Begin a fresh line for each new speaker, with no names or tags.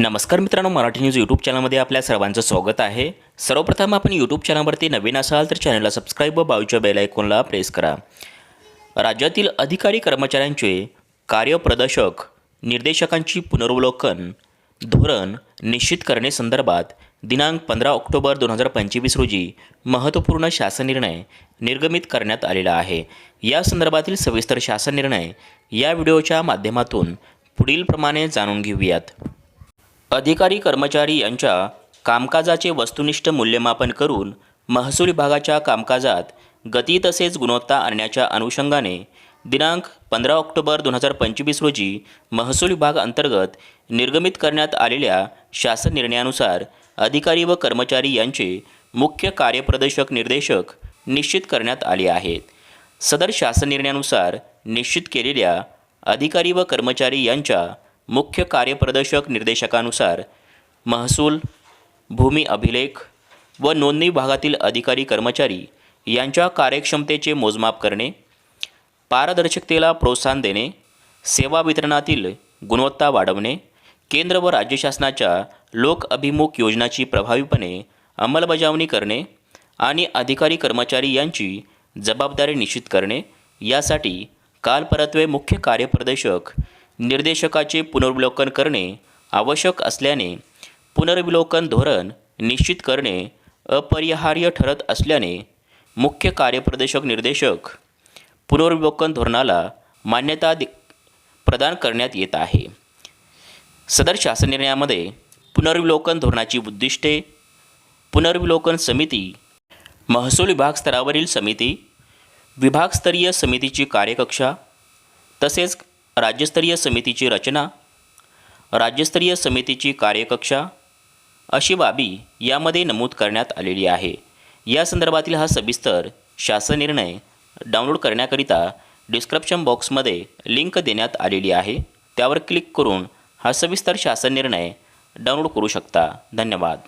नमस्कार मित्रांनो Marathi news YouTube चॅनलमध्ये आपल्या सर्वांचं स्वागत आहे. सर्वप्रथम आपण यूट्यूब चॅनलवरती नवीन असाल तर चॅनलला सबस्क्राईब व बाजूच्या बेल आयकॉनला प्रेस करा. राज्यातील अधिकारी कर्मचाऱ्यांचे कार्यप्रदर्शक निर्देशकांची पुनर्वलोकन धोरण निश्चित करण्यासंदर्भात दिनांक पंधरा ऑक्टोबर दोन हजार पंचवीस रोजी महत्त्वपूर्ण शासन निर्णय निर्गमित करण्यात आलेला आहे. या संदर्भातील सविस्तर शासन निर्णय या व्हिडिओच्या माध्यमातून पुढीलप्रमाणे जाणून घेऊयात. अधिकारी कर्मचारी यांच्या कामकाजाचे वस्तुनिष्ठ मूल्यमापन करून महसूल विभागाच्या कामकाजात गती तसेच गुणवत्ता आणण्याच्या अनुषंगाने दिनांक पंधरा ऑक्टोबर दोन हजार पंचवीस रोजी महसूल विभाग अंतर्गत निर्गमित करण्यात आलेल्या शासन निर्णयानुसार अधिकारी व कर्मचारी यांचे मुख्य कार्यप्रदर्शक निर्देशक निश्चित करण्यात आले आहेत. सदर शासन निर्णयानुसार निश्चित केलेल्या अधिकारी व कर्मचारी यांच्या मुख्य कार्यप्रदर्शक निर्देशकानुसार महसूल भूमी अभिलेख व नोंदणी विभागातील अधिकारी कर्मचारी यांच्या कार्यक्षमतेचे मोजमाप करणे पारदर्शकतेला प्रोत्साहन देणे सेवा वितरणातील गुणवत्ता वाढवणे केंद्र व राज्य शासनाच्या लोक अभिमुख योजनाची प्रभावीपणे अंमलबजावणी करणे आणि अधिकारी कर्मचारी यांची जबाबदारी निश्चित करणे यासाठी कालपरत्वे मुख्य कार्यप्रदर्शक निर्देशकाचे पुनर्विलोकन करणे आवश्यक असल्याने पुनर्विलोकन धोरण निश्चित करणे अपरिहार्य ठरत असल्याने मुख्य कार्यप्रदर्शक निर्देशक पुनर्विलोकन धोरणाला मान्यता दे प्रदान करण्यात येत आहे. सदर शासन निर्णयामध्ये पुनर्विलोकन धोरणाची उद्दिष्टे पुनर्विलोकन समिती महसूल विभाग स्तरावरील समिती विभागस्तरीय समितीची कार्यकक्षा तसेच राज्यस्तरीय समितीची रचना राज्यस्तरीय समितीची कार्यकक्षा अशी बाबी यामध्ये नमूद करण्यात आलेली आहे. या संदर्भातील हा सविस्तर शासन निर्णय डाउनलोड करण्याकरिता डिस्क्रिप्शन बॉक्समध्ये लिंक देण्यात आलेली आहे. त्यावर क्लिक करून हा सविस्तर शासन निर्णय डाउनलोड करू शकता. धन्यवाद.